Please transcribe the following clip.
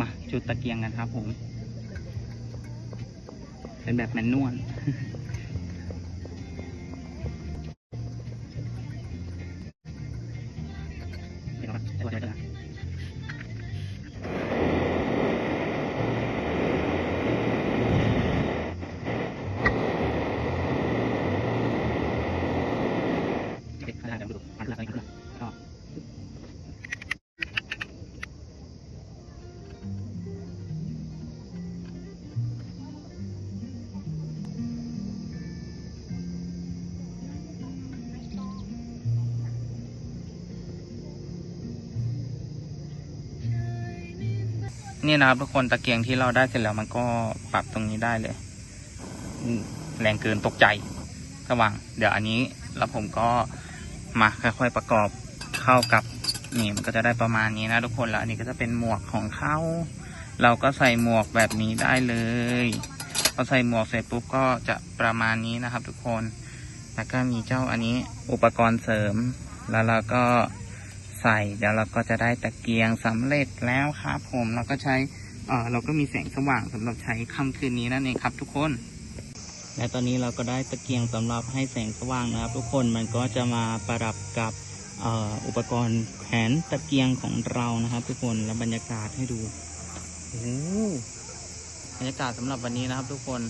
มาจุดตะเกียงกันครับผม เป็นแบบแมนนวลเดี๋ยวนะ นี่นะครับทุกคนตะเกียงที่เราได้เสร็จแล้วมันก็ปรับตรงนี้ได้เลย แรงเกินตกใจสว่าง เดี๋ยวอันนี้แล้วผมก็มาค่อยๆประกอบเข้ากับนี่มันก็จะได้ประมาณนี้นะทุกคนแล้วอันนี้ก็จะเป็นหมวกของเขาเราก็ใส่หมวกแบบนี้ได้เลยพอใส่หมวกเสร็จปุ๊บก็จะประมาณนี้นะครับ ทุกคน แล้วก็มีเจ้าอันนี้อุปกรณ์เสริม แล้วเราก็ ใส่เดี๋ยวเราก็จะได้ตะเกียงสำเร็จแล้วครับผมเราก็ใช้เออเราก็มีแสงสว่างสำหรับใช้ค่ำคืนนี้นั่นเองครับ ทุกคน และตอนนี้เราก็ได้ตะเกียงสำหรับให้แสงสว่างนะครับ ทุกคนมันก็จะมาประดับกับเอ่ออุปกรณ์แขนตะเกียงของเรานะครับ ทุกคนแล้วบรรยากาศให้ดูโอ้บรรยากาศสำหรับวันนี้นะครับ ทุกคน